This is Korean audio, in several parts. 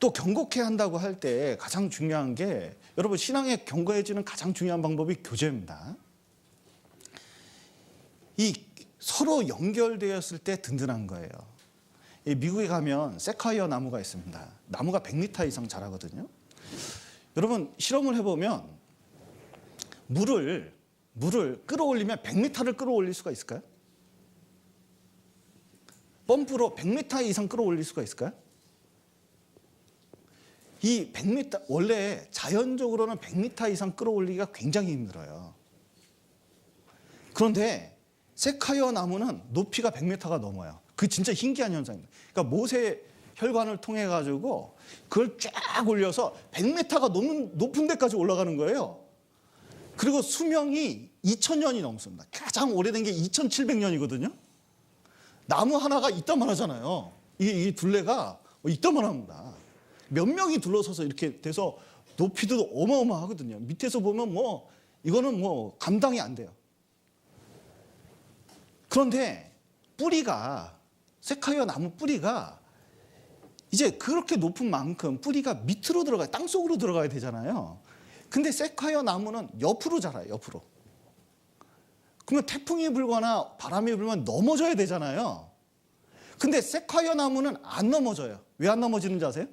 또 경고케 한다고 할 때 가장 중요한 게 여러분 신앙에 경고해지는 가장 중요한 방법이 교제입니다. 이 서로 연결되었을 때 든든한 거예요. 이 미국에 가면 세카이어 나무가 있습니다. 나무가 100m 이상 자라거든요. 여러분 실험을 해보면 물을 물을 끌어올리면 100m를 끌어올릴 수가 있을까요? 펌프로 100m 이상 끌어올릴 수가 있을까요? 이 100m 원래 자연적으로는 100m 이상 끌어올리기가 굉장히 힘들어요. 그런데 세카이어 나무는 높이가 100m가 넘어요. 그 진짜 신기한 현상입니다. 그러니까 모세 혈관을 통해 가지고 그걸 쫙 올려서 100m가 넘는 높은 데까지 올라가는 거예요. 그리고 수명이 2000년이 넘습니다. 가장 오래된 게 2700년이거든요. 나무 하나가 이따만 하잖아요. 이, 이 둘레가 이따만 합니다. 몇 명이 둘러서서 이렇게 돼서 높이도 어마어마하거든요. 밑에서 보면 뭐 이거는 뭐 감당이 안 돼요. 그런데 뿌리가 세카이어 나무 뿌리가 이제 그렇게 높은 만큼 뿌리가 밑으로 들어가요. 땅 속으로 들어가야 되잖아요. 근데 세카이어 나무는 옆으로 자라요. 옆으로. 그러면 태풍이 불거나 바람이 불면 넘어져야 되잖아요. 근데 세카이어 나무는 안 넘어져요. 왜 안 넘어지는지 아세요?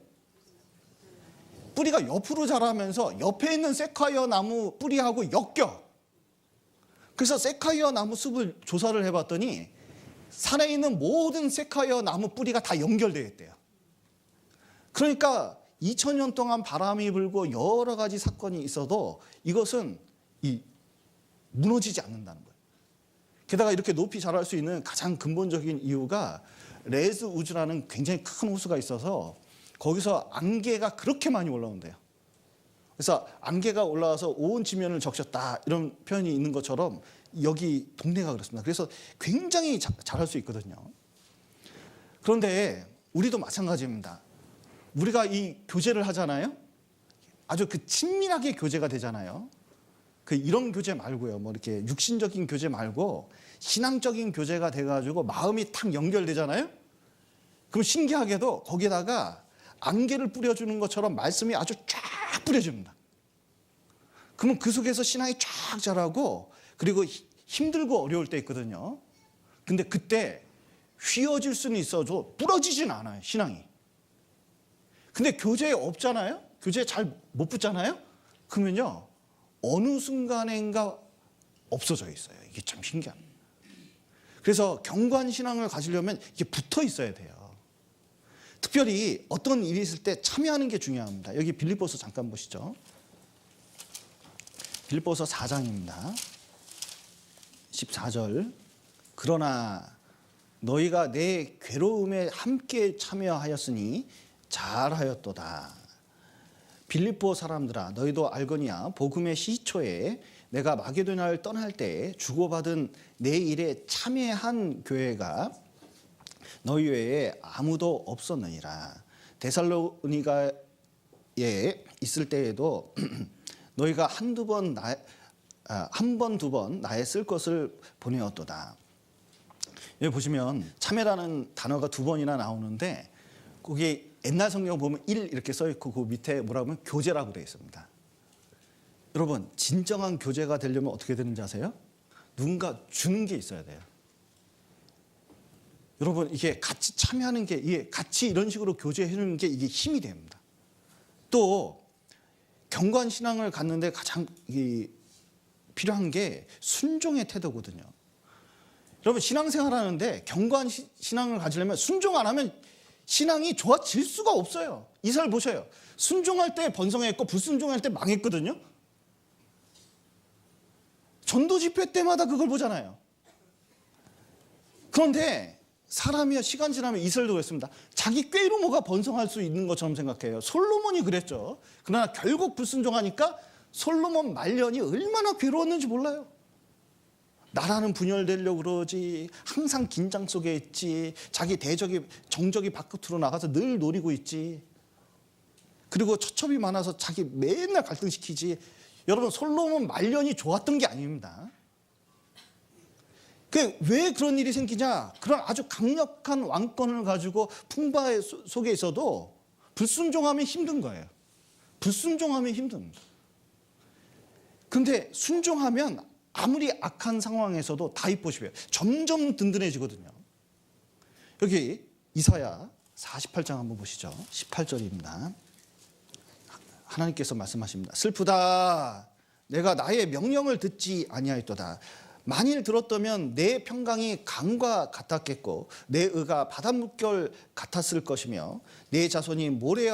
뿌리가 옆으로 자라면서 옆에 있는 세카이어 나무 뿌리하고 엮여. 그래서 세카이어 나무 숲을 조사를 해봤더니 산에 있는 모든 세카이어 나무 뿌리가 다 연결되어 있대요. 그러니까 2000년 동안 바람이 불고 여러 가지 사건이 있어도 이것은 이 무너지지 않는다는 거예요. 게다가 이렇게 높이 자랄 수 있는 가장 근본적인 이유가 레즈 우주라는 굉장히 큰 호수가 있어서 거기서 안개가 그렇게 많이 올라온대요. 그래서 안개가 올라와서 온 지면을 적셨다 이런 표현이 있는 것처럼 여기 동네가 그렇습니다. 그래서 굉장히 자, 잘할 수 있거든요. 그런데 우리도 마찬가지입니다. 우리가 이 교제를 하잖아요. 아주 그 친밀하게 교제가 되잖아요. 그 이런 교제 말고요. 뭐 이렇게 육신적인 교제 말고 신앙적인 교제가 돼가지고 마음이 탁 연결되잖아요. 그럼 신기하게도 거기다가 안개를 뿌려주는 것처럼 말씀이 아주 쫙 뿌려줍니다. 그러면 그 속에서 신앙이 쫙 자라고 그리고 힘들고 어려울 때 있거든요. 근데 그때 휘어질 수는 있어도 부러지진 않아요, 신앙이. 근데 교제에 없잖아요? 교제에 잘 못 붙잖아요? 그러면요, 어느 순간인가 없어져 있어요. 이게 참 신기합니다. 그래서 경관 신앙을 가지려면 이게 붙어 있어야 돼요. 특별히 어떤 일이 있을 때 참여하는 게 중요합니다. 여기 빌립보서 잠깐 보시죠. 빌립보서 4장입니다. 14절. 그러나 너희가 내 괴로움에 함께 참여하였으니 잘하였도다. 빌립보 사람들아 너희도 알거니와 복음의 시초에 내가 마게도냐를 떠날 때 주고받은 내 일에 참여한 교회가 너희 외에 아무도 없었느니라. 데살로니가에 있을 때에도 너희가 한두 번 나, 아, 한 번, 두 번 나의 쓸 것을 보내었도다. 여기 보시면 참여라는 단어가 두 번이나 나오는데 거기 옛날 성경 보면 일 이렇게 써 있고 그 밑에 뭐라고 하면 교제라고 되어 있습니다. 여러분 진정한 교제가 되려면 어떻게 되는지 아세요? 누군가 주는 게 있어야 돼요. 여러분 이게 같이 참여하는 게 이게 같이 이런 식으로 교제해 주는 게 이게 힘이 됩니다. 또 경관 신앙을 갖는데 가장 이 필요한 게 순종의 태도거든요. 여러분 신앙생활 하는데 경관 시- 신앙을 가지려면 순종 안 하면 신앙이 좋아질 수가 없어요. 이사를 보셔요. 순종할 때 번성했고 불순종할 때 망했거든요. 전도 집회 때마다 그걸 보잖아요. 그런데 사람이 시간 지나면 이슬도 그랬습니다. 자기 꾀로 뭐가 번성할 수 있는 것처럼 생각해요. 솔로몬이 그랬죠. 그러나 결국 불순종하니까 솔로몬 말년이 얼마나 괴로웠는지 몰라요. 나라는 분열되려고 그러지 항상 긴장 속에 있지 자기 대적이 정적이 바깥으로 나가서 늘 노리고 있지 그리고 처첩이 많아서 자기 맨날 갈등시키지 여러분 솔로몬 말년이 좋았던 게 아닙니다 그 왜 그런 일이 생기냐 그런 아주 강력한 왕권을 가지고 풍파 속에 있어도 불순종하면 힘든 거예요. 불순종하면 힘듭니다. 근데 순종하면 아무리 악한 상황에서도 다입보십시오. 점점 든든해지거든요. 여기 이사야 48장 한번 보시죠. 18절입니다. 하나님께서 말씀하십니다. 슬프다. 내가 나의 명령을 듣지 아니하였도다. 만일 들었다면 내 평강이 강과 같았겠고 내 의가 바닷물결 같았을 것이며 내 자손이 모래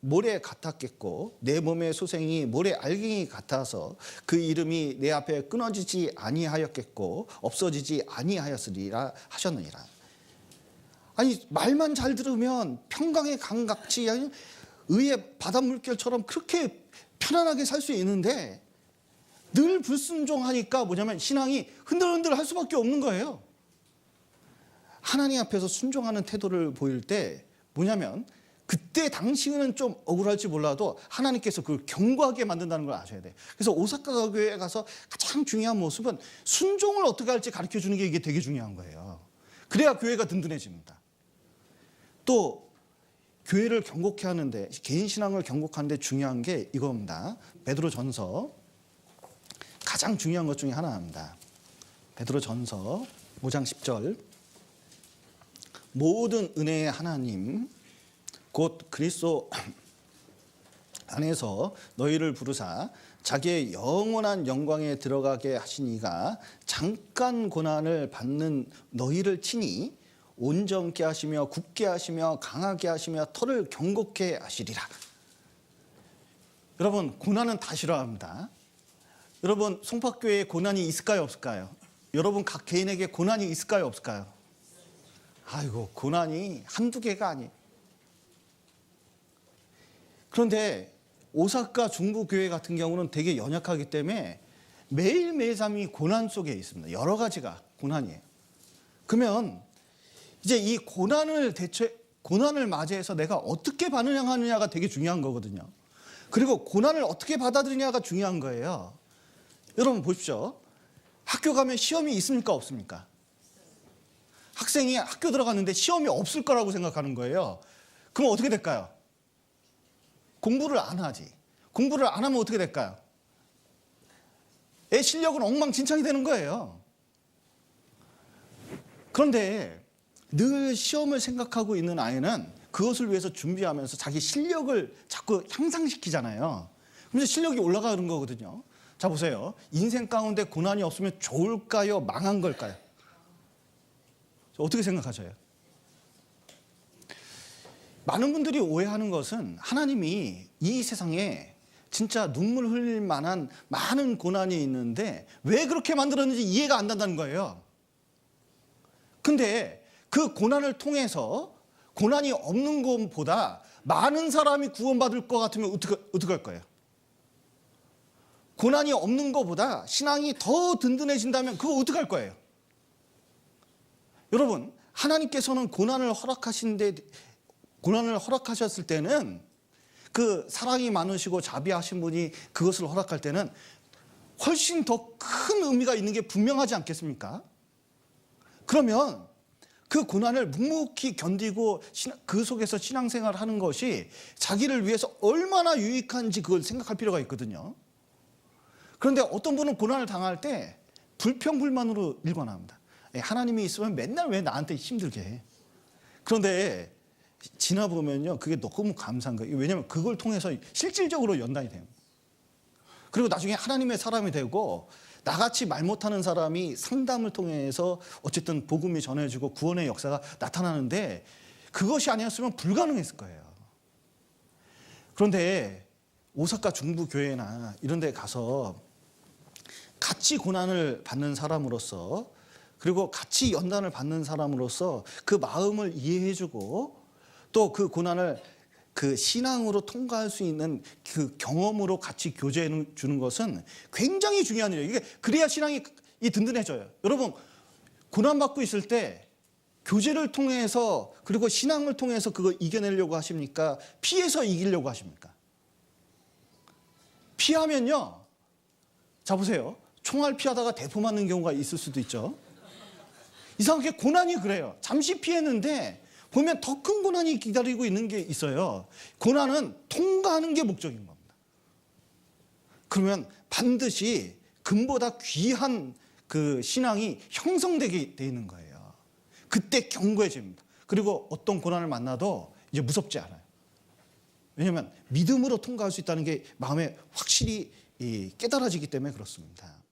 모래 같았겠고 내 몸의 소생이 모래 알갱이 같아서 그 이름이 내 앞에 끊어지지 아니하였겠고 없어지지 아니하였으리라 하셨느니라. 아니 말만 잘 들으면 평강의 강같이 의의 바닷물결처럼 그렇게 편안하게 살 수 있는데 늘 불순종하니까 뭐냐면 신앙이 흔들흔들 할 수밖에 없는 거예요. 하나님 앞에서 순종하는 태도를 보일 때 뭐냐면 그때 당시는 좀 억울할지 몰라도 하나님께서 그걸 견고하게 만든다는 걸 아셔야 돼. 그래서 오사카 교회에 가서 가장 중요한 모습은 순종을 어떻게 할지 가르쳐 주는 게 이게 되게 중요한 거예요. 그래야 교회가 든든해집니다. 또 교회를 경고케 하는데 개인 신앙을 경고하는데 중요한 게 이겁니다. 베드로 전서 가장 중요한 것 중에 하나입니다. 베드로 전서 5장 10절 모든 은혜의 하나님 곧 그리스도 안에서 너희를 부르사 자기의 영원한 영광에 들어가게 하시니가 잠깐 고난을 받는 너희를 친히 온전케 하시며 굳게 하시며 강하게 하시며 털을 경고케 하시리라. 여러분 고난은 다 싫어합니다. 여러분 송파교회에 고난이 있을까요 없을까요? 여러분 각 개인에게 고난이 있을까요 없을까요? 아이고 고난이 한두 개가 아니에요. 그런데 오사카 중부교회 같은 경우는 되게 연약하기 때문에 매일매일 삶이 고난 속에 있습니다. 여러 가지가 고난이에요. 그러면 이제 이 고난을 대체 고난을 맞이해서 내가 어떻게 반응하느냐가 되게 중요한 거거든요. 그리고 고난을 어떻게 받아들이냐가 중요한 거예요. 여러분 보십시오. 학교 가면 시험이 있습니까 없습니까? 학생이 학교 들어갔는데 시험이 없을 거라고 생각하는 거예요. 그럼 어떻게 될까요? 공부를 안 하지. 공부를 안 하면 어떻게 될까요? 애 실력은 엉망진창이 되는 거예요. 그런데 늘 시험을 생각하고 있는 아이는 그것을 위해서 준비하면서 자기 실력을 자꾸 향상시키잖아요. 그래서 실력이 올라가는 거거든요. 자 보세요. 인생 가운데 고난이 없으면 좋을까요? 망한 걸까요? 어떻게 생각하셔요? 많은 분들이 오해하는 것은 하나님이 이 세상에 진짜 눈물 흘릴 만한 많은 고난이 있는데 왜 그렇게 만들었는지 이해가 안 된다는 거예요. 근데 그 고난을 통해서 고난이 없는 것보다 많은 사람이 구원받을 것 같으면 어떻게, 어떻게 할 거예요? 고난이 없는 것보다 신앙이 더 든든해진다면 그거 어떻게 할 거예요? 여러분, 하나님께서는 고난을 허락하신데 고난을 허락하셨을 때는 그 사랑이 많으시고 자비하신 분이 그것을 허락할 때는 훨씬 더 큰 의미가 있는 게 분명하지 않겠습니까? 그러면 그 고난을 묵묵히 견디고 그 속에서 신앙생활을 하는 것이 자기를 위해서 얼마나 유익한지 그걸 생각할 필요가 있거든요. 그런데 어떤 분은 고난을 당할 때 불평불만으로 일관합니다. 예, 하나님이 있으면 맨날 왜 나한테 힘들게 해? 그런데 지나 보면요, 그게 너무 감사한 거예요. 왜냐하면 그걸 통해서 실질적으로 연단이 돼요. 그리고 나중에 하나님의 사람이 되고 나같이 말 못하는 사람이 상담을 통해서 어쨌든 복음이 전해지고 구원의 역사가 나타나는데 그것이 아니었으면 불가능했을 거예요. 그런데 오사카 중부 교회나 이런 데 가서 같이 고난을 받는 사람으로서 그리고 같이 연단을 받는 사람으로서 그 마음을 이해해주고 또 그 고난을 그 신앙으로 통과할 수 있는 그 경험으로 같이 교제해 주는 것은 굉장히 중요한 일이에요. 이게 그래야 신앙이 이 든든해져요. 여러분 고난 받고 있을 때 교제를 통해서 그리고 신앙을 통해서 그거 이겨내려고 하십니까? 피해서 이기려고 하십니까? 피하면요. 자 보세요. 총알 피하다가 대포 맞는 경우가 있을 수도 있죠. 이상하게 고난이 그래요. 잠시 피했는데 보면 더 큰 고난이 기다리고 있는 게 있어요. 고난은 통과하는 게 목적인 겁니다. 그러면 반드시 금보다 귀한 그 신앙이 형성되게 돼 있는 거예요. 그때 견고해집니다. 그리고 어떤 고난을 만나도 이제 무섭지 않아요. 왜냐하면 믿음으로 통과할 수 있다는 게 마음에 확실히 이 깨달아지기 때문에 그렇습니다.